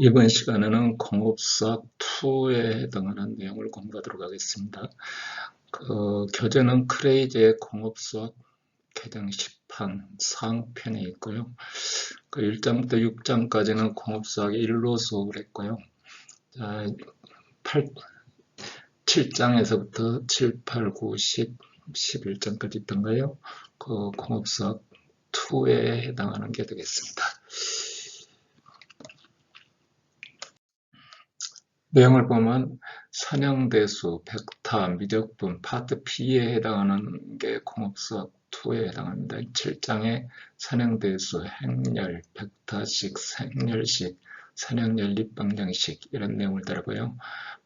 이번 시간에는 공업수학 2에 해당하는 내용을 공부하도록 하겠습니다. 그 교재는 크레이지의 공업수학 개정 10판 상편에 있고요. 그 1장부터 6장까지는 공업수학 1로 수업을 했고요. 자, 8, 7장에서부터 7, 8, 9, 10, 11장까지 있던가요? 그 공업수학 2에 해당하는 게 되겠습니다. 내용을 보면 선형대수, 벡터, 미적분, 파트 B에 해당하는 게 공업수학 2에 해당합니다. 7장에 선형대수, 행렬, 벡터식, 생렬식, 선형연립방정식 이런 내용을 다루고요.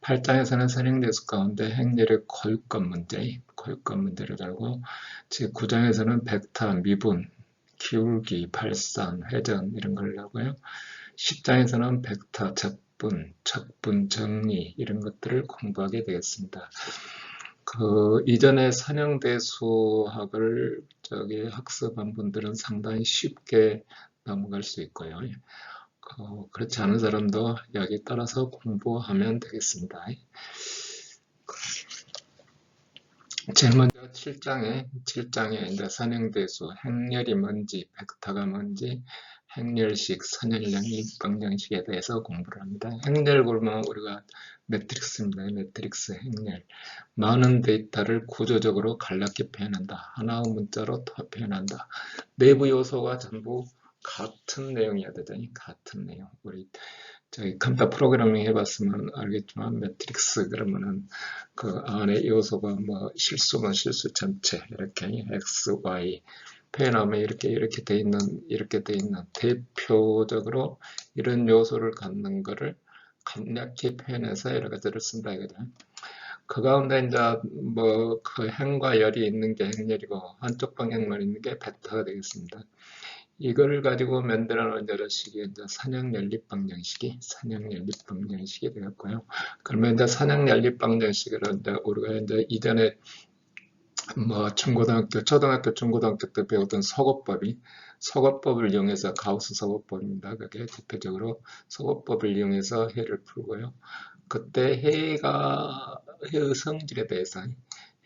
8장에서는 선형대수 가운데 행렬의 고유권 문제, 고유권 문제를 다루고 제9장에서는 벡터, 미분, 기울기, 발산, 회전 이런 걸 다루고요. 10장에서는 벡터, 적분, 척분, 정리 이런 것들을 공부하게 되겠습니다. 그 이전에 선형대 수학을 저기 학습한 분들은 상당히 쉽게 넘어갈 수 있고요. 어, 그렇지 않은 사람도 여기 따라서 공부하면 되겠습니다. 제일 먼저 7장에 7장에 이제 선형대수 행렬이 뭔지 벡터가 뭔지 행렬식, 선혈량, 입방정식에 대해서 공부를 합니다. 행렬 보면 우리가 매트릭스입니다. 매트릭스 행렬. 많은 데이터를 구조적으로 간략히 표현한다. 하나의 문자로 표현한다. 내부 요소가 전부 같은 내용이어야 되잖아요. 같은 내용. 우리 저희 컴퓨터 프로그래밍 해봤으면 알겠지만 매트릭스 그러면은 그 안에 요소가 뭐 실수면 실수 전체 이렇게 x, y 표현하면 이렇게 이렇게 돼 있는 이렇게 돼 있는 대표적으로 이런 요소를 갖는 거를 간략히 표현해서 여러 가지를 쓴다 이거죠. 그 가운데 이제 뭐 그 행과 열이 있는 게 행열이고 한쪽 방향만 있는 게 벡터가 되겠습니다. 이걸 가지고 만들어 놓은 여러식이 이제 산형 연립 방정식이 산형 연립 방정식이 되었고요. 그러면 이제 산형 연립 방정식을 이제 우리가 이제 이전에 뭐 중고등학교, 초등학교, 중고등학교 때 배웠던 서거법이 서거법을 이용해서 가우스 서거법입니다. 그게 대표적으로 서거법을 이용해서 해를 풀고요. 그때 해가 해의 성질에 대해서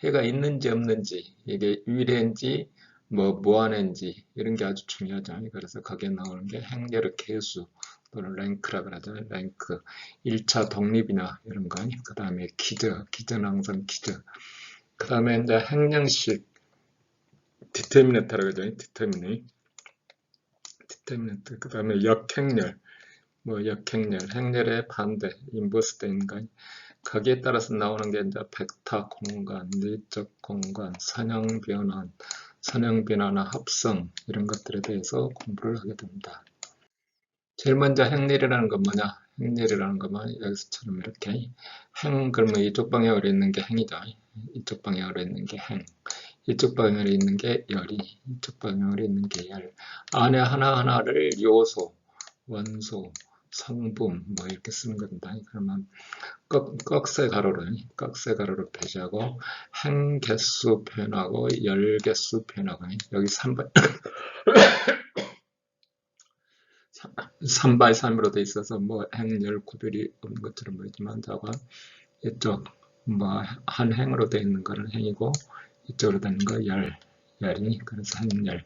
해가 있는지 없는지 이게 유일한지 뭐 무한인지 이런 게 아주 중요하죠. 그래서 거기에 나오는 게 행렬의 개수 또는 랭크라 그러죠. 랭크 1차 독립이나 이런 거. 그 다음에 기저, 기저는 항상 기저. 그 다음에 이제 행령식 디테미네타라고 하죠. 디테미네. 디테미네트. 그 다음에 역행렬. 뭐 역행렬. 행렬의 반대. 인버스 되는 거. 거기에 따라서 나오는 게 이제 벡터 공간, 내적 공간, 선형 변환, 선형 변화나 합성 이런 것들에 대해서 공부를 하게 됩니다. 제일 먼저 행렬이라는 건 뭐냐? 행렬이라는 것만 여기서처럼 이렇게 행 그러면 이쪽 방향으로 있는 게 행이죠. 이쪽 방향으로 있는 게 행. 이쪽 방향으로 있는 게 열이. 이쪽 방향으로 있는 게 열. 안에 하나하나를 요소, 원소, 성분 뭐 이렇게 쓰는 겁니다. 그러면 꺽, 꺽쇠 가로를 꺽쇠 가로를 표시하고 행 개수 표현하고 열 개수 표현하고 여기 3번 3 by 3으로 돼 있어서 뭐 행열 구별이 없는 것처럼 보이지만 저건 이쪽 뭐 한 행으로 돼 있는 거는 행이고 이쪽으로 되는 거 열, 열이 그래서 행열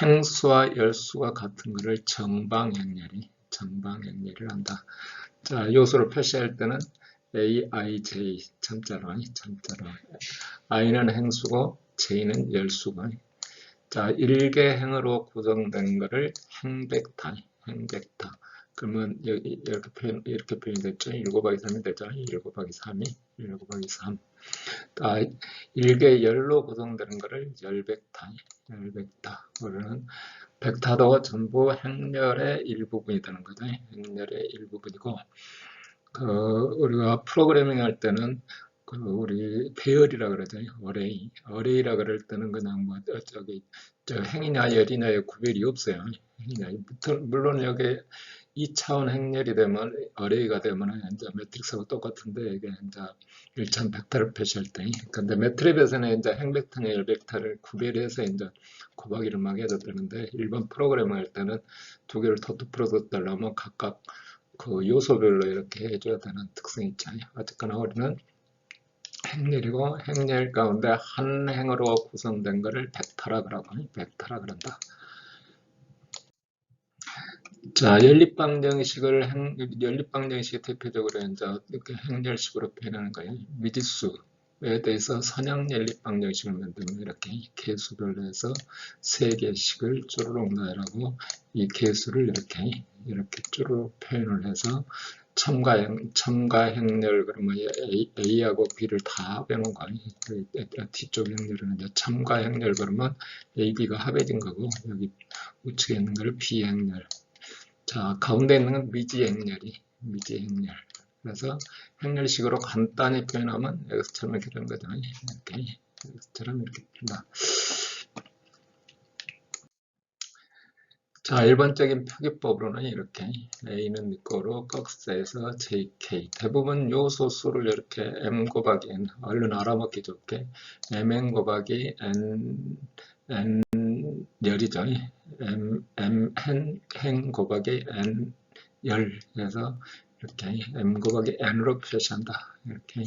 행수와 열수가 같은 것을 정방행렬이 정방행렬을 한다. 자 요소를 표시할 때는 A, I, J 점자로 점자로 I는 행수고 J는 열수고 자, 일개 행으로 구성된 것을 행벡터, 행벡터. 그러면 여기 이렇게 표현 이렇게 표현됐죠. 1 곱하기 3이 되죠. 1 곱하기 3이 1 곱하기 3. 아, 일개 열로 구성되는 것을 열벡터, 열벡터. 우리는 벡터도 전부 행렬의 일부분이 되는 거죠. 행렬의 일부분이고 그 우리가 프로그래밍 할 때는 그 우리 배열이라 그러죠. 어레이. 어레이라 그럴 때는 그냥 뭐 저기 저 행이나 열이나의 구별이 없어요. 행이나 물론 여기 2차원 행렬이 되면 어레이가 되면 이제 매트릭스하고 똑같은데 이게 이제 1차 벡터를 표시할 때 근데 매트립에서는 이제 행벡터나 열벡터를 구별해서 이제 곱하기를 막 해도 되는데 일반 프로그램 할 때는 두 개를 프로덕트 하려면 각각 그 요소별로 이렇게 해줘야 되는 특성이 있잖아요. 어쨌거나 우리는 행렬이고 행렬 가운데 한 행으로 구성된 것을 벡터라 그러고 벡터라 그런다. 자, 연립방정식을 행, 연립방정식이 대표적으로 이제 이렇게 행렬식으로 표현하는 거예요. 미지수에 대해서 선형 연립방정식을 만들면 이렇게 개수별로 해서 세 개씩을 쪼르륵 넣으라고 이 개수를 이렇게 이렇게 쪼르륵 표현을 해서 첨가행, 첨가행렬 그러면 A, A하고 B를 다 합해놓은 거예요. 그 뒤쪽 행렬은 이제 첨가행렬 그러면 A, B가 합해진 거고 여기 우측에 있는 걸 B행렬 자, 가운데 있는 건 미지 행렬이, 미지 행렬. 그래서 행렬식으로 간단히 표현하면 여기서처럼 이렇게 되는 거죠. 이렇게, 여기서처럼 이렇게 된다. 자, 일반적인 표기법으로는 이렇게 A는 미꼬로 꺽쇠에서 JK 대부분 요소 수를 이렇게 M 곱하기 N 얼른 알아먹기 좋게 MN 곱하기 N N 열이죠. M, M, 행, 행 곱하기 N 열 그래서 이렇게 M 곱하기 N으로 표시한다. 이렇게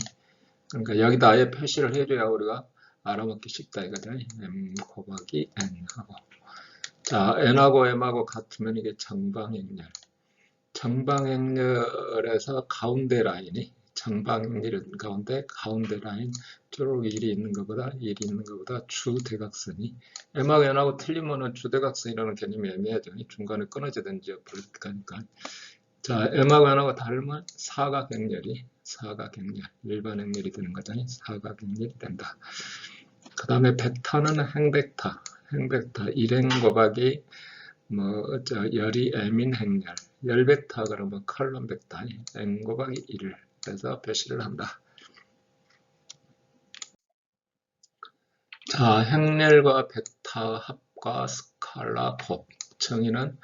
그러니까 여기다 아예 표시를 해줘야 우리가 알아먹기 쉽다 이거죠. M 곱하기 N 하고 자, n하고 m하고 같으면 이게 정방행렬. 정방행렬에서 가운데 라인이 정방행렬 가운데 가운데 라인 쭉 일이 있는 것보다 일이 있는 것보다 주대각선이 m하고 n하고 틀리면은 주대각선이라는 개념이 애매하죠. 중간에 끊어지든지 가니까. 자, m하고 n하고 다르면 사각행렬이 사각행렬 일반 행렬이 되는 거잖아요. 사각행렬이 된다. 그 다음에 벡터는 행벡터 행벡터 일행 곱하기 뭐 저 열이 m인 행렬 열벡터 그러면 컬럼 벡터 m 곱하기 1을 해서 표시를 한다. 자 행렬과 벡터 합과 스칼라 곱 정의는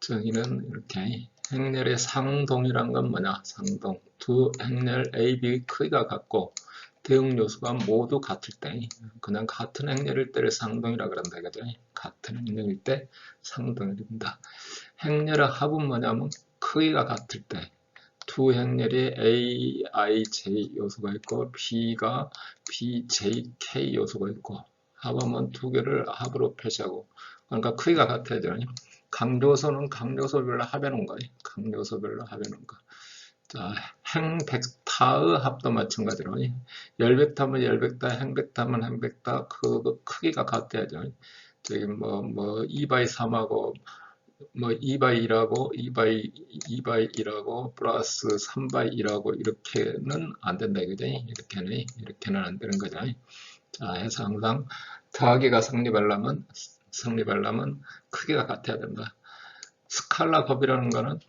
정의는 이렇게 행렬의 상동이란 건 뭐냐? 상동. 두 행렬 A, B 크기가 같고 대응 요소가 모두 같을 때 그냥 같은 행렬일 때를 상동이라 그런다 이거죠. 같은 행렬일 때 상동이 됩니다. 행렬의 합은 뭐냐면 크기가 같을 때 두 행렬이 A, I, J 요소가 있고 B가 B, J, K 요소가 있고 합하면 두 개를 합으로 표시하고 그러니까 크기가 같아야죠. 강조소는 강조소별로 합해놓은 거예요. 강조소별로 합해놓은 거. 자, 행벡터의 합도 마찬가지로 열벡터면 열벡터, 행벡터면 행벡터 그 크기가 같아야죠. 저기 뭐뭐 2바이 3하고 뭐 2바이 1하고 2바이 2바이 1하고 플러스 3바이 1하고 이렇게는 안 된다 이거죠. 이렇게는 이렇게는 안 되는 거죠. 자, 해서 항상 더하기가 성립하려면 성립하려면 크기가 같아야 된다. 스칼라 곱이라는 거는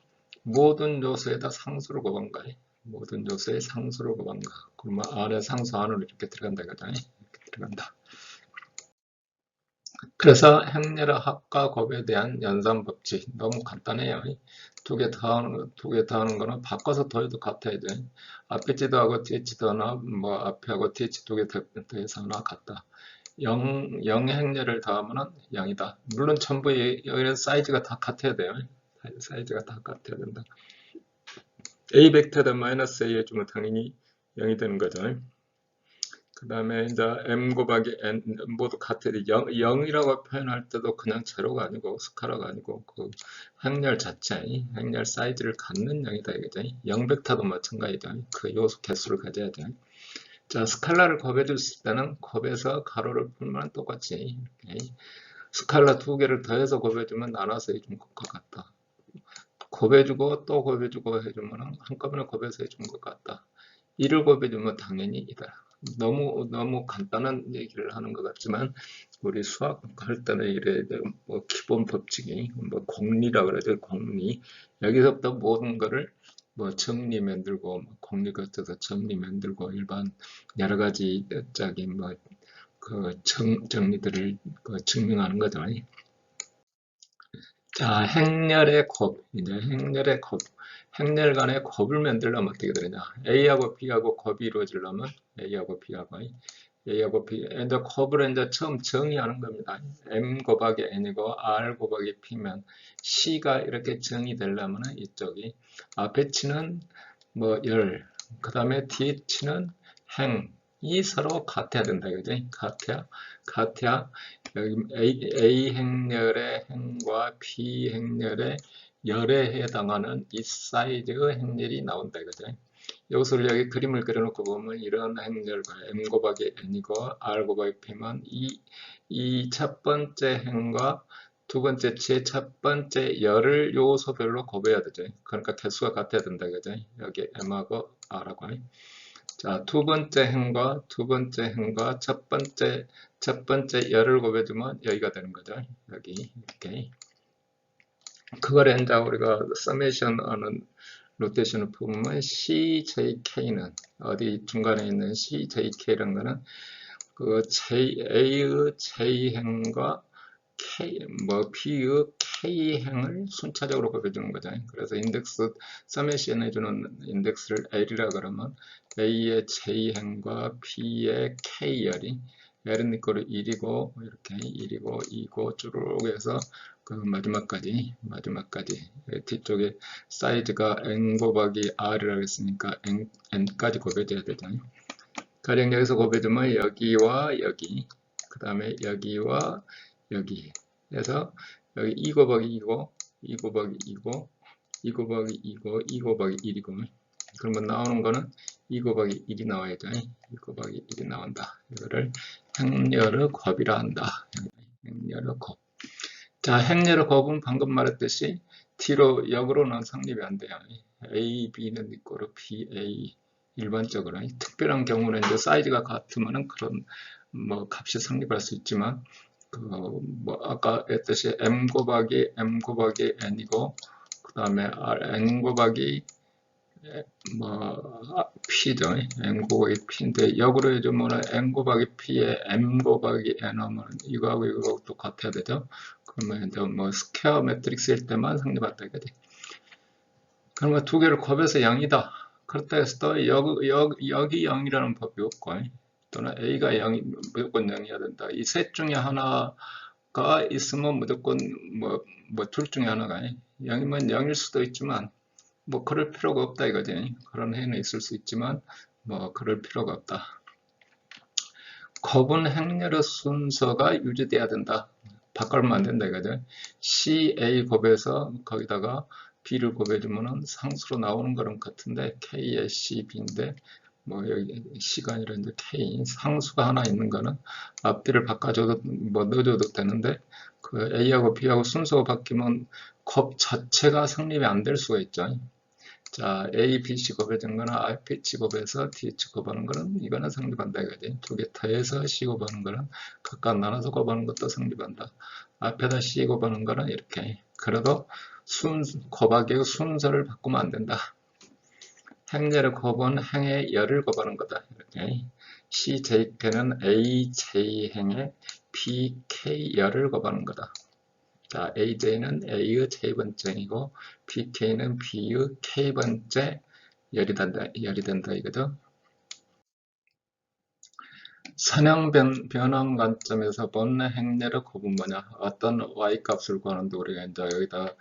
모든 요소에다 상수를 곱한 거예요. 모든 요소에 상수를 곱한 거. 그러면 안에 상수 안으로 이렇게 들어간다 이거잖아요. 이렇게 들어간다. 그래서 행렬의 합과 곱에 대한 연산 법칙 너무 간단해요. 두 개 더하는 두개 더하는 거는 바꿔서 더해도 같아야 돼. 앞에 지도하고 뒤에 지도나 뭐 앞에하고 뒤에 두개 더해서 하나 같다. 0, 0 행렬을 더하면 0이다. 물론 전부 여기는 사이즈가 다 같아야 돼요. 사이즈가 다 같아야 된다. A 벡터에다 마이너스 A 해주면 당연히 0이 되는 거죠. 그 다음에 이제 M 곱하기 N 모두 같아야 돼. 0, 0이라고 표현할 때도 그냥 제로가 아니고 스카라가 아니고 그 행렬 자체, 행렬 사이즈를 갖는 0이다 이거죠. 0 벡터도 마찬가지죠. 그 요소 개수를 가져야 돼. 자, 스칼라를 곱해줬을 때는 곱해서 가로를 풀면 똑같이 스칼라 두 개를 더해서 곱해주면 나눠서 해준 것과 같다. 곱해주고 또 곱해주고 해주면 한꺼번에 곱해서 해준 것 같다. 이를 곱해주면 당연히 이다. 너무 너무 간단한 얘기를 하는 것 같지만 우리 수학 할 때는 이래 뭐 기본 법칙이 뭐 공리라 그러죠 공리 여기서부터 모든 거를 뭐 정리 만들고 뭐 공리 거쳐서 정리 만들고 일반 여러 가지 저기 뭐그 정리들을 그 증명하는 거죠. 자, 행렬의 곱, 이제 행렬의 곱, 행렬 간의 곱을 만들려면 어떻게 되느냐? A하고 B하고 곱이 이루어지려면 A하고 B하고 A하고 B, 이제 곱을 이제 처음 정의하는 겁니다. M 곱하기 N이고 R 곱하기 P면 C가 이렇게 정의되려면 이쪽이 앞에 치는 뭐 열, 그 다음에 뒤에 치는 행, 이 서로 같아야 된다, 그지? 같아야, 같아야 여기 A, A 행렬의 행과 B 행렬의 열에 해당하는 이 사이즈의 행렬이 나온다, 그죠? 여기서 여기 그림을 그려놓고 보면 이런 행렬과 m 곱하기 n이고 r 곱하기 p만 이, 이 첫 번째 행과 두 번째 제첫 번째 열을 요소별로 곱해야 되죠. 그러니까 개수가 같아야 된다, 그죠? 여기 m하고 r하고. 자, 두 번째 행과 두 번째 행과 첫 번째 첫 번째 열을 곱해주면 여기가 되는 거죠. 여기 이렇게. 그걸 이제 우리가 서메이션 하는 로테이션을 보면 CJK는 어디 중간에 있는 CJK라는 거는 그 J, A의 J행과 K, 뭐 B의 K행을 순차적으로 곱해주는 거죠. 그래서 인덱스, 서메이션 해주는 인덱스를 L이라 그러면 A의 J행과 B의 K열이 L은 이거로 1이고 이렇게 1이고 2고 쭉 해서 그 마지막까지 마지막까지 뒤쪽에 사이즈가 n 곱하기 r이라고 했으니까 n, n까지 곱해줘야 되잖아요. 가령 여기서 곱해주면 여기와 여기 그 다음에 여기와 여기 그래서 여기 2 곱하기 2고 2 곱하기 2고 2 곱하기 2고 2 곱하기 1이고 그러면 나오는 거는 2 곱하기 1이 나와야죠. 2 곱하기 1이 나온다. 이거를 행렬의 곱이라 한다. 행렬의 곱. 자, 행렬의 곱은 방금 말했듯이 T로 역으로는 성립이 안 돼요. A, B는 이꼬로 B, A 일반적으로 특별한 경우는 이제 사이즈가 같으면은 그런 뭐 값이 성립할 수 있지만 그 뭐 아까 했듯이 M 곱하기 M 곱하기 N이고 그 다음에 N 곱하기 뭐 P죠. M 곱하기 P인데 역으로 해주면 N 곱하기 P에 M 곱하기 N 하면 이거하고 이거하고 똑같아야 되죠. 그러면 이제 뭐 스퀘어 매트릭스일 때만 성립한다 이거지. 그러면 두 개를 곱해서 0이다. 그렇다 해서 또 여, 여, 여기 0이라는 법이 없고 또는 A가 0이 무조건 0이어야 된다. 이 셋 중에 하나가 있으면 무조건 뭐 뭐 둘 중에 하나가 0이면 0일 수도 있지만 뭐 그럴 필요가 없다 이거지. 그런 해는 있을 수 있지만 뭐 그럴 필요가 없다. 곱은 행렬의 순서가 유지돼야 된다. 바꿔면 안 된다 이거죠. CA 곱해서 거기다가 B를 곱해주면은 상수로 나오는 거랑 같은데 K의 CB인데 뭐 여기 시간이라 이제 K 상수가 하나 있는 거는 앞뒤를 바꿔줘도 뭐 넣어줘도 되는데 그 A하고 B하고 순서가 바뀌면 곱 자체가 성립이 안 될 수가 있죠. 자, A, B, 곱해진 거는 I, P, 곱해서 DH 곱하는 거는 이거는 성립한다 이거지. 두개 더해서 C 곱하는 거는 각각 나눠서 곱하는 것도 성립한다. 앞에다 C 곱하는 거는 이렇게. 그래도 순, 곱하기의 순서를 바꾸면 안 된다. 행렬의 곱은 행의 열을 곱하는 거다. 이렇게. CJK는 AJ행의 BK열을 곱하는 거다. 자, AJ는 A의 J번째이고 BK는 B의 K번째 열이 된다, 열이 된다 이거죠. 선형 변, 변환 관점에서 본 행렬의 곱은 뭐냐? 어떤 y 값을 구하는데 우리가 이제 여기다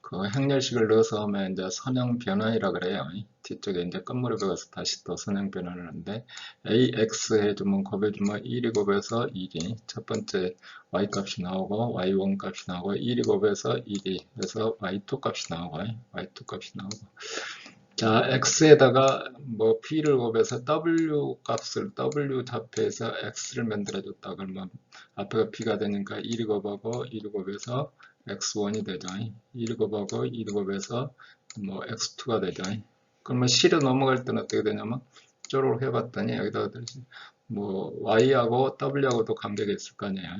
그 행렬식을 넣어서 하면 이제 선형 변환이라 그래요. 뒤쪽에 이제 끝물에 배워서 다시 또 선형 변환을 하는데 ax 해주면 곱해주면 1이 곱해서 1이 첫 번째 y 값이 나오고 y1 값이 나오고 1이 곱해서 1이 그래서 y2 값이 나오고 y2 값이 나오고 자, x에다가 뭐 p를 곱해서 w 값을 w 답해서 x를 만들어줬다. 그러면 앞에가 p가 되니까 1이 곱하고 1이 곱해서 x1이 되죠. 1이 곱하고 1이 곱해서 뭐 x2가 되죠. 그러면 C로 넘어갈 때는 어떻게 되냐면 쪼로 해봤더니 여기다가 뭐 y하고 w하고도 관계가 있을 거 아니에요.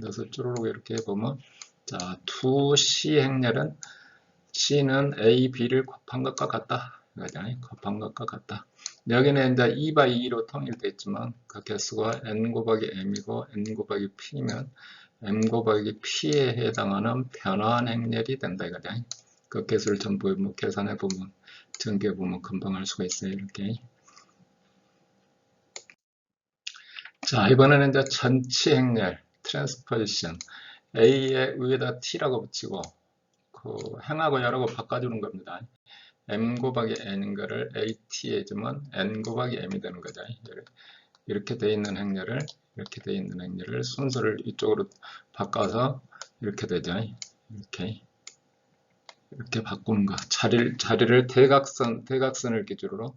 그래서 쪼로록 이렇게 해보면 자, 두 C 행렬은 C는 A, B를 곱한 것과 같다. 곱한 것과 같다. 여기는 이제 2 by 2로 통일되어 있지만 그 개수가 n 곱하기 m이고 n 곱하기 p면 M 곱하기 P에 해당하는 변화한 행렬이 된다 이거죠. 그 개수를 전부 뭐 계산해 보면 전개 보면 금방 알 수가 있어요. 이렇게. 자 이번에는 이제 전치 행렬 트랜스포지션 A의 위에다 T라고 붙이고 그 행하고 열하고 바꿔주는 겁니다. M 곱하기 N인 거를 AT에 해주면 N 곱하기 M이 되는 거죠. 이렇게 돼 있는 행렬을 이렇게 돼 있는 행렬을 순서를 이쪽으로 바꿔서 이렇게 되죠. 이렇게 이렇게 바꾸는 거. 자리를 자리를 대각선 대각선을 기준으로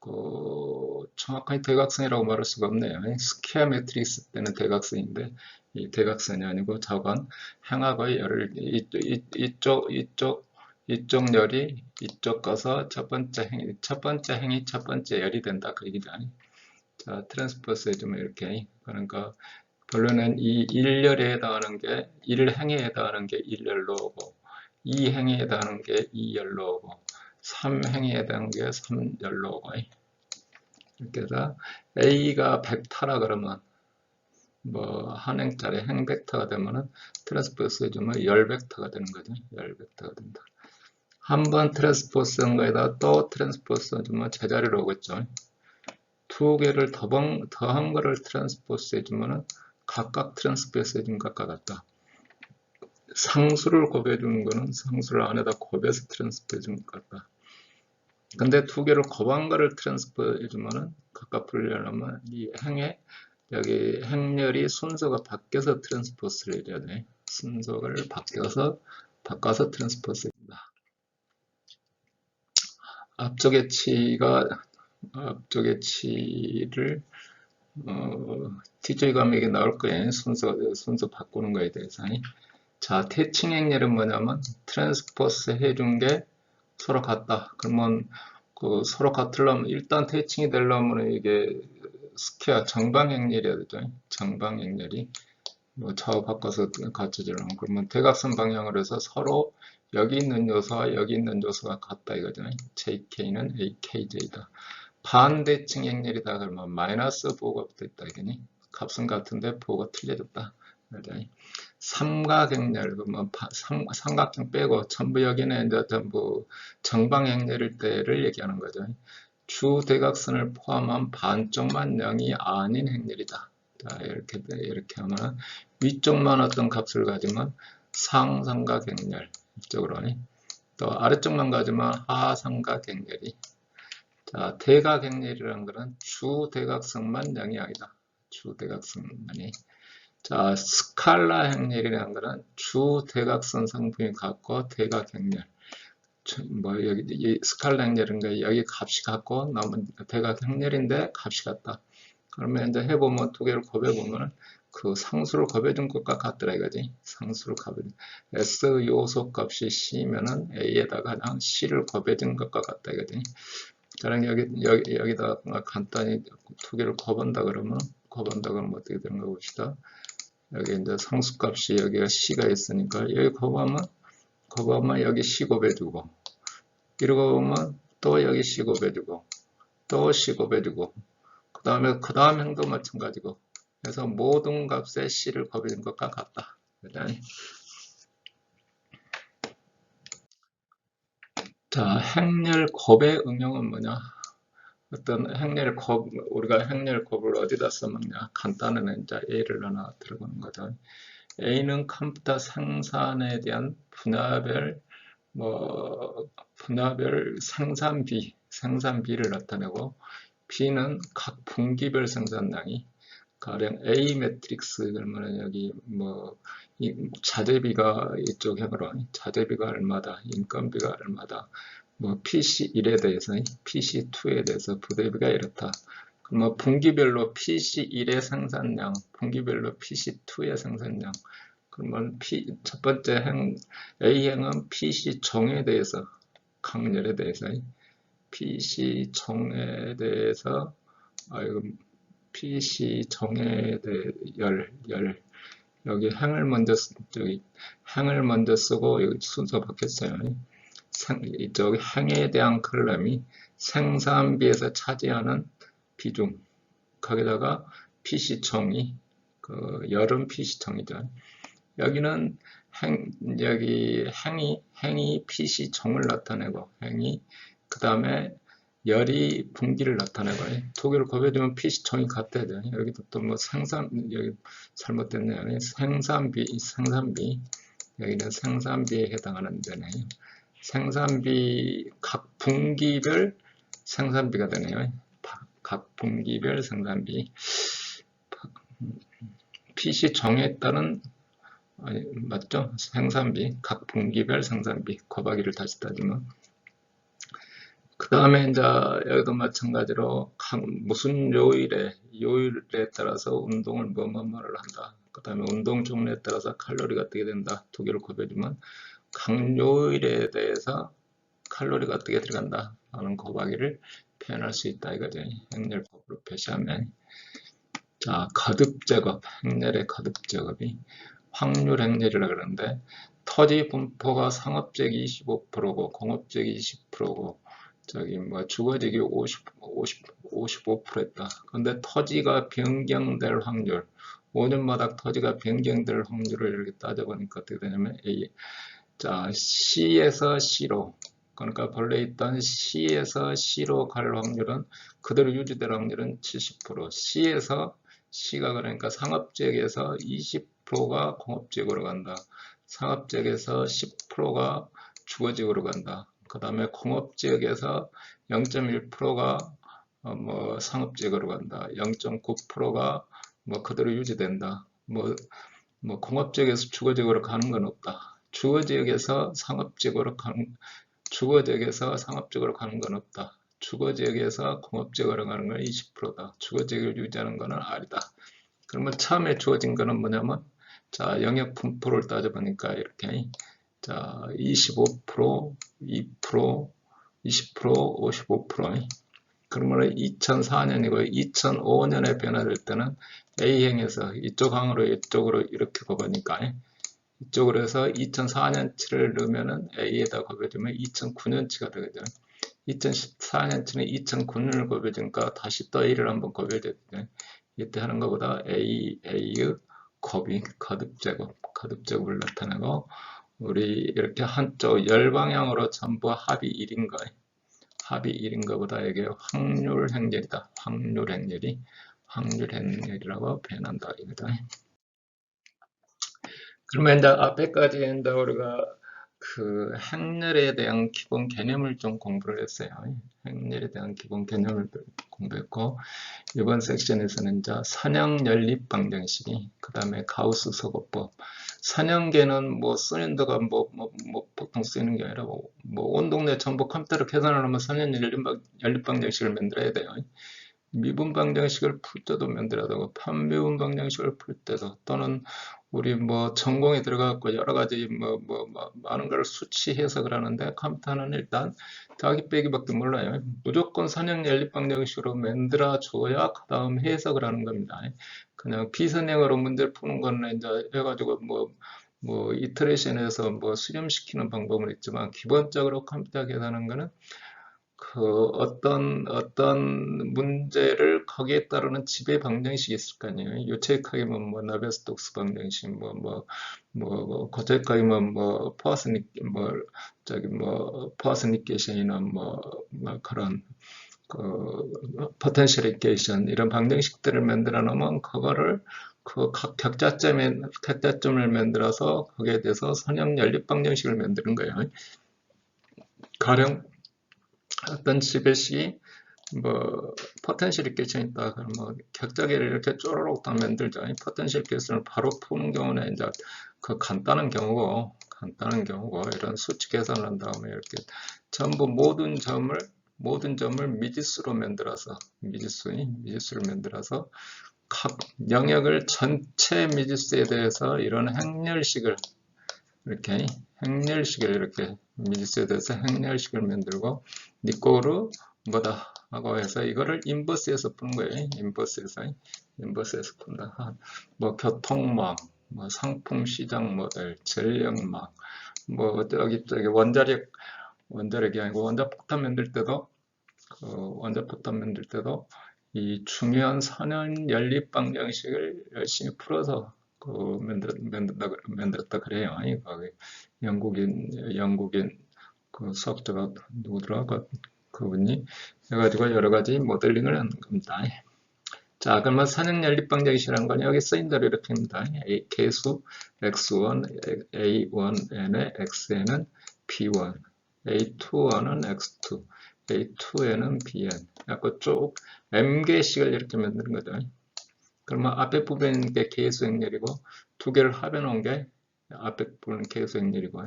그 정확하게 대각선이라고 말할 수가 없네요. 스퀘어 매트릭스 때는 대각선인데 이 대각선이 아니고 저건 행하고의 열을 이쪽 이쪽 이쪽 이쪽 열이 이쪽 가서 첫 번째 행이 첫 번째 행이 첫 번째 열이 된다 그 얘기죠. 자 트랜스포스 해주면 이렇게 그러니까 본론은 이 1열에 해당하는 게 1행에 해당하는 게 1열로 오고 2행에 해당하는 게 2열로 오고 3행에 해당하는 게 3열로 오고 이렇게 해서 A가 벡터라 그러면 뭐 한 행짜리 행벡터가 되면은 트랜스포스 해주면 열 벡터가 되는 거죠. 열 벡터가 된다. 한번 트랜스포스 한 거에다 또 트랜스포스 해주면 제자리로 오겠죠. 두 개를 더한 거를 트랜스포스 해주면은 각각 트랜스포스 해준 것과 같다. 상수를 곱해 주는 거는 상수를 안에다 곱해서 트랜스포 해준 것 같다. 근데 두 개를 곱한 거를 트랜스포 해주면은 각각 풀려면 이 행에 여기 행렬이 순서가 바뀌어서 트랜스포스를 해야 돼. 순서를 바뀌어서 바꿔서 트랜스포스. 앞쪽의 치가 앞쪽의 치를 어, 가면 이게 나올 거예요. 순서 순서 바꾸는 거에 대해서. 자, 태칭 행렬은 뭐냐면 트랜스포스 해준 게 서로 같다. 그러면 그 서로 같으려면 일단 태칭이 되려면 이게 스퀘어 정방 행렬이어야 되죠. 정방 행렬이 뭐 좌우 바꿔서 갖춰지려면 그러면 대각선 방향으로 해서 서로 여기 있는 요소와 여기 있는 요소가 같다 이거죠. JK는 AKJ다. 반대칭 행렬이다 그러면 마이너스 보호가 붙어있다 이거니 값은 같은데 보호가 틀려졌다. 그죠? 삼각행렬 그러면 삼, 삼각형 빼고 전부 여기는 이제 전부 정방행렬일 때를 얘기하는 거죠. 주 대각선을 포함한 반쪽만 0이 아닌 행렬이다. 자, 이렇게 이렇게 하면 위쪽만 어떤 값을 가지면 상삼각행렬 이쪽으로 또 아래쪽만 가지면 하삼각행렬이. 자 대각행렬이라는 것은 주 대각선만 0이 아니다. 주 대각선만이. 자 스칼라 행렬이라는 것은 주 대각선 상품이 같고 대각행렬 뭐 여기 이 스칼라 행렬인 거 여기 값이 같고 남은 대각 행렬인데 값이 같다. 그러면 이제 해보면 두 개를 곱해보면 그 상수를 곱해준 것과 같더라 이거지. 상수를 곱해준. S 요소 값이 C면은 A에다가 그냥 C를 곱해준 것과 같다 이거지. 그럼 여기, 여기, 여기다 간단히 두 개를 곱한다 그러면, 곱한다 그러면 어떻게 되는 거 봅시다. 여기 이제 상수값이 여기가 C가 있으니까 여기 곱하면, 곱하면 여기 C 곱해주고, 이러고 보면 또 여기 C 곱해주고, 또 C 곱해주고, 그 다음에 그 다음 행도 마찬가지고, 그래서 모든 값에 C를 곱해준 것과 같다. 일단 자, 행렬 곱의 응용은 뭐냐? 어떤 행렬 곱, 우리가 행렬 곱을 어디다 써먹냐? 간단한 이제 A를 하나 들어보는 거죠. A는 컴퓨터 생산에 대한 분야별, 뭐, 분야별 생산비, 생산비를 나타내고, B는 각 분기별 생산량이 가령 A 매트릭스 그러면 여기 뭐 자재비가 이쪽 형으로 자재비가 얼마다? 인건비가 얼마다? 뭐 PC1에 대해서 PC2에 대해서 부대비가 이렇다. 그러면 분기별로 PC1의 생산량 분기별로 PC2의 생산량. 그러면 P, 첫 번째 행 A행은 PC종에 대해서 강렬에 대해서. PC종에 대해서 아이 거 PC 정해대 열, 열. 여기 행을 먼저 쓰, 저기 행을 먼저 쓰고 여기 순서 바뀌었어요. 생, 이쪽 행에 대한 컬럼이 생산비에서 차지하는 비중. 거기다가 PC청이 그 열은 PC청이죠. 여기는 행, 여기 행이, 행이 정을 나타내고, 행이, 그 다음에 열이 분기를 나타내고, 두 개를 곱해주면 PC 정이 같아야 돼요. 여기도 또 뭐 생산, 여기 잘못됐네요. 생산비, 생산비. 여기는 생산비에 해당하는 데네요. 생산비, 각 분기별 생산비가 되네요. 각 분기별 생산비. PC 정에 따른 아니, 맞죠? 생산비, 각 분기별 생산비, 곱하기를 다시 따지면. 그 다음에 이제 여기도 마찬가지로 각 무슨 요일에, 요일에 따라서 운동을 뭐뭐뭐를 한다. 그 다음에 운동 종류에 따라서 칼로리가 어떻게 된다. 두 개를 곱해주면 각 요일에 대해서 칼로리가 어떻게 들어간다. 하는 곱하기를 표현할 수 있다. 이거죠. 행렬법으로 표시하면. 자, 거듭 제곱, 행렬의 거듭 제곱이 확률 행렬이라 그러는데 토지 분포가 상업적이 25%고 공업적이 20%고 저기 뭐 주거지기 50, 50, 55%였다. 근데 토지가 변경될 확률 5년마다 토지가 변경될 확률을 이렇게 따져보니까 어떻게 되냐면 A 자 C에서 C로 그러니까 본래 있던 C에서 C로 갈 확률은 그대로 유지될 확률은 70% C에서 C가 그러니까 상업지역에서 20%가 공업지역으로 간다. 상업지역에서 10%가 주거지역으로 간다. 그 다음에 공업지역에서 0.1%가 어, 뭐 상업지역으로 간다. 0.9%가 뭐 그대로 유지된다. 뭐, 뭐 공업지역에서 주거지역으로 가는 건 없다. 주거지역에서 상업지역으로 가는 주거지역에서 상업지역으로 가는 건 없다. 주거지역에서 공업지역으로 가는 건 20%다. 주거지역을 유지하는 것은 R이다. 그러면 처음에 주어진 거는 뭐냐면 자 영역 분포를 따져보니까 이렇게 자 25%, 2%, 20%, 55% 그러면 2004년이고 2005년에 변화될 때는 A행에서 이쪽 항으로 이쪽으로 이렇게 곱하니까 이쪽으로 해서 2004년치를 넣으면은 A에다 곱해주면 2009년치가 되거든. 2014년치는 2009년을 곱해주니까 다시 또 A를 한번 곱해줘야 돼. 이때 하는 것보다 A, A의 곱이 거듭제곱, 거듭제곱을 나타내고 우리 이렇게 한쪽 열방향으로 전부 합이 1인 거예요. 합이 1인 것보다 이게 확률 행렬이다. 확률 행렬이 확률 행렬이라고 표현한다. 이거다. 그러면 이제 앞에까지 이제 우리가 그 행렬에 대한 기본 개념을 좀 공부를 했어요. 행렬에 대한 기본 개념을 공부했고 이번 섹션에서는 이제 선형 연립 방정식이 그 다음에 가우스 서고법 선형계는 뭐 쓰는 데가 뭐, 뭐, 뭐 보통 쓰이는 게 아니라 뭐, 온 동네 전부 컴퓨터로 계산을 하면 선형 연립 방정식을 만들어야 돼요. 미분 방정식을 풀 때도 만들어야 되고 판미분 방정식을 풀 때도 또는 우리 뭐 전공에 들어가고 여러 가지 뭐, 뭐, 뭐 많은 걸 수치해서 그러는데 컴퓨터는 일단 자기 빼기밖에 몰라요. 무조건 선형 연립 방정식으로 만들어 줘야 그 다음 해석을 하는 겁니다. 그냥 비선형으로 문제를 푸는 거는 이제 해가지고 뭐, 뭐 이터레이션에서 뭐 수렴시키는 방법은 있지만 기본적으로 컴퓨터 계산하는 거는 그 어떤 어떤 문제를 거기에 따르는 지배 방정식이 있을 거 아니에요. 유체익하게면 뭐 나베스톡스 방정식, 뭐뭐뭐 고체익하게면 뭐 포아스닉 뭐 저기 뭐 포아스니케이션이나 뭐, 뭐 그런 그 포텐셜이케이션 이런 방정식들을 만들어 놓으면 그거를 그 각 격자점에 격자점을 만들어서 거기에 대해서 선형 연립 방정식을 만드는 거예요. 가령 어떤 지배식이 뭐 포텐셜 이케이션 있다 그러면 뭐 격자계를 이렇게 쪼르륵 다 만들죠. 포텐셜 이케이션을 바로 푸는 경우는 이제 그 간단한 경우고 간단한 경우고 이런 수치 계산을 한 다음에 이렇게 전부 모든 점을 모든 점을 미지수로 만들어서 미지수 미지수를 만들어서 각 영역을 전체 미지수에 대해서 이런 행렬식을 이렇게 행렬식을 이렇게 대해서 행렬식을 만들고 니꼬로 뭐다 하고 해서 이거를 인버스에서 푸는 거예요. 인버스에서 인버스에서 푼다. 뭐 교통망, 뭐 상품 시장 모델, 전력망, 뭐 저기 저기 원자력 원자력이 아니고 원자폭탄 만들 때도 그 원자폭탄 만들 때도 이 중요한 선형 연립 방정식을 열심히 풀어서 그 만들, 만들었다, 만들었다 그래요. 아니, 거기 영국인, 영국인 그 수학자가 누구더라? 그, 그분이 해가지고 여러 가지 모델링을 하는 겁니다. 자, 그러면 산형 연립 방 정식이라는 건 여기 쓰인 대로 이렇게 입니다. A, 개수 x1, a1n의 xn은 p1, a2n은 x2, a2n은 bn. 약간 쭉 m개씩을 이렇게 만드는 거죠. 그러면 앞에 있는 게 개수 행렬이고 두 개를 합해 놓은 게 앞에 부분은 개수 행렬이고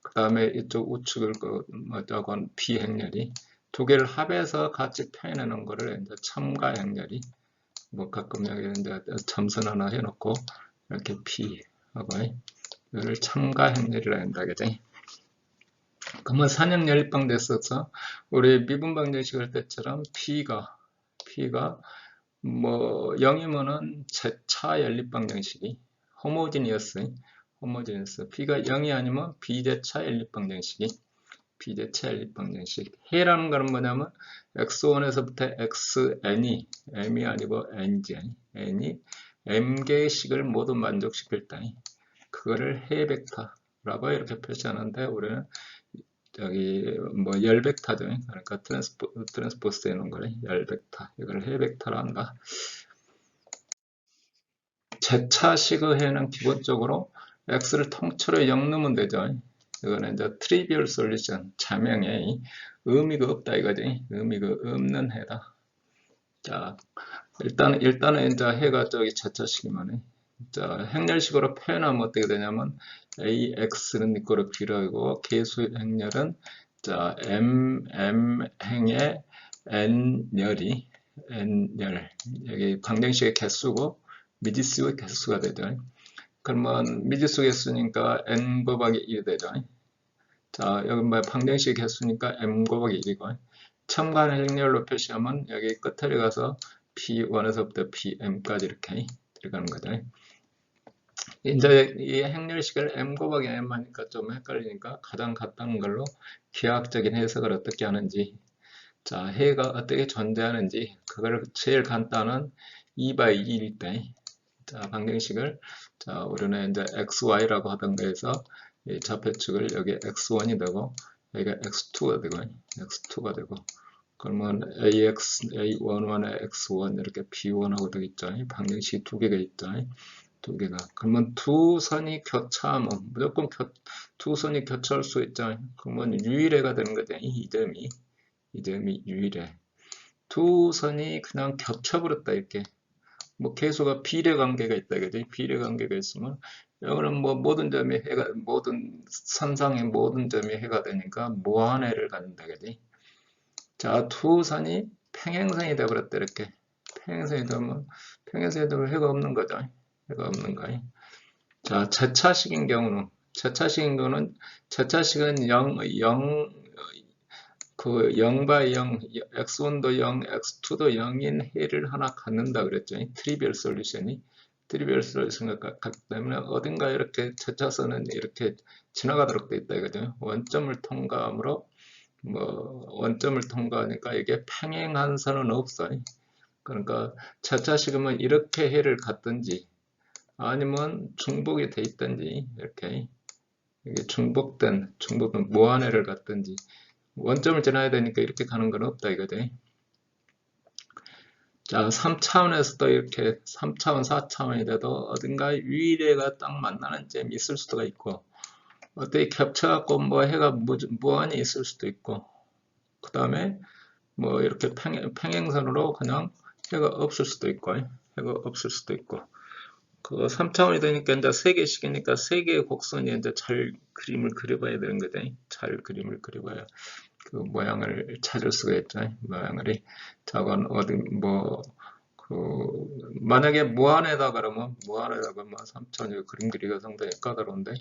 그 다음에 이쪽 우측을 그 뭐자건 비행렬이 두 개를 합해서 같이 표현해 놓은 거를 이제 첨가 행렬이 뭐 가끔 여기 이제 점선 하나 해놓고 이렇게 P 하고 이거를 첨가 행렬이라 한다 그지? 그러면 산형 연립방 됐어서 우리 미분방 정식할 때처럼 P가 P가 뭐 0이면은 제차 연립방 정식이 호모지니어스 호모지니어스 P가 0이 아니면 비제차 연립방 정식이 비제차 연립방 정식. 해라는 거는 뭐냐면 x1에서부터 xn이 m이 아니고 n지 n이 m개의 식을 모두 만족시킬 때 그거를 해 벡터라고 이렇게 표시하는데 우리는 저기 뭐 열벡터죠. 그러니까 트랜스포, 트랜스포스 해놓은 거래. 열벡터 이걸 해 벡터라 한다 제차식의 해는 기본적으로 x를 통째로 0 넣으면 되죠. 이거는 이제 트리비얼 솔루션 자명에 의미가 없다 이거지. 의미가 없는 해다. 자 일단 일단은 이제 해가 저기 자차식이면 자 행렬식으로 표현하면 어떻게 되냐면 ax는 니꼬로 길어고 개수 행렬은 자 m m 행의 n열이 n열 여기 방정식의 개수고 미지수의 개수가 되죠. 그러면 미지수 개수니까 n 곱하기 1이 되죠. 자, 여기 뭐 방정식 개수니까 m 곱하기 1이고 첨가한 행렬로 표시하면 여기 끝에 가서 p1에서부터 pm까지 이렇게 들어가는 거죠. 이제 이 행렬식을 m 곱하기 m 하니까 좀 헷갈리니까 가장 간단한 걸로 기하학적인 해석을 어떻게 하는지 자 해가 어떻게 존재하는지 그걸 제일 간단한 2by 2일 때 자, 방정식을 자, 우리는 이제 xy라고 하던 거에서 이 좌표축을 여기 x1이 되고 여기가 x2가 되고 x2가 되고 그러면 ax, a11에 x1 이렇게 b1하고 되겠죠. 방정식이 두 개가 있죠. 두 개가. 그러면 두 선이 교차하면 무조건 교, 두 선이 교차할 수 있죠. 그러면 유일해가 되는 거죠. 이 점이. 이 점이 유일해. 두 선이 그냥 겹쳐버렸다 이렇게. 뭐 개수가 비례 관계가 있다 그지 비례 관계가 있으면 여기는 뭐 모든 점이 해가 모든 선상의 모든 점이 해가 되니까 무한해를 갖는다 그지 자 투선이 평행선이 되버렸다 이렇게 평행선이 되면 평행선이 되면 해가 없는 거죠 해가 없는 거야 자 제차식인 경우는 제차식인 경우는 제차식은 0, 0, 그 0바 0, x1도 0, x2도 0인 해를 하나 갖는다 그랬죠. 트리비얼 솔루션이. 트리비얼 솔루션을 갖기 때문에 어딘가 이렇게 저차선은 이렇게 지나가도록 돼 있다 이거죠. 원점을 통과함으로 뭐 원점을 통과하니까 이게 평행한 선은 없어요. 그러니까 차차식이면 이렇게 해를 갖든지 아니면 중복이 돼 있든지 이렇게 이게 중복된 중복된 무한해를 갖든지 원점을 지나야 되니까 이렇게 가는 건 없다 이거지. 자, 3차원에서도 이렇게 3차원, 4차원이 돼도 어딘가 유일해가 딱 만나는 점이 있을 수도 있고 어떻게 겹쳐갖고 뭐 해가 무, 무한히 있을 수도 있고 그 다음에 뭐 이렇게 평행, 평행선으로 그냥 해가 없을 수도 있고 해가 없을 수도 있고 그 3차원이 되니까 이제 3개씩이니까 3개의 곡선이 이제 잘 그림을 그려봐야 되는 거죠. 잘 그림을 그려봐야 그 모양을 찾을 수가 있죠. 모양을. 저건 어디 뭐, 그, 만약에 무한에다 그러면, 무한에다 그러면 3차원이 그림 그리기가 상당히 까다로운데,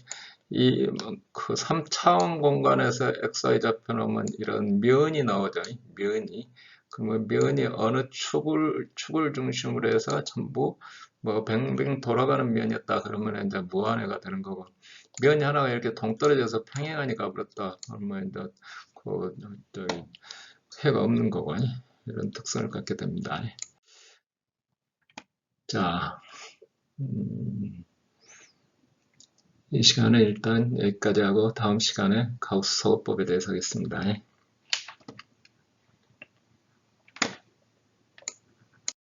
이, 그 3차원 공간에서 XY 좌표 놓으면 이런 면이 나오죠. 면이. 그러면 면이 어느 축을, 축을 중심으로 해서 전부 뭐 뱅뱅 돌아가는 면이었다 그러면 이제 무한해가 되는 거고 면이 하나가 이렇게 동떨어져서 평행하니 가버렸다 그러면 이제 그 저기 해가 없는 거고 이런 특성을 갖게 됩니다. 자, 음, 이 시간에 일단 여기까지 하고 다음 시간에 가우스 서거법에 대해서 하겠습니다.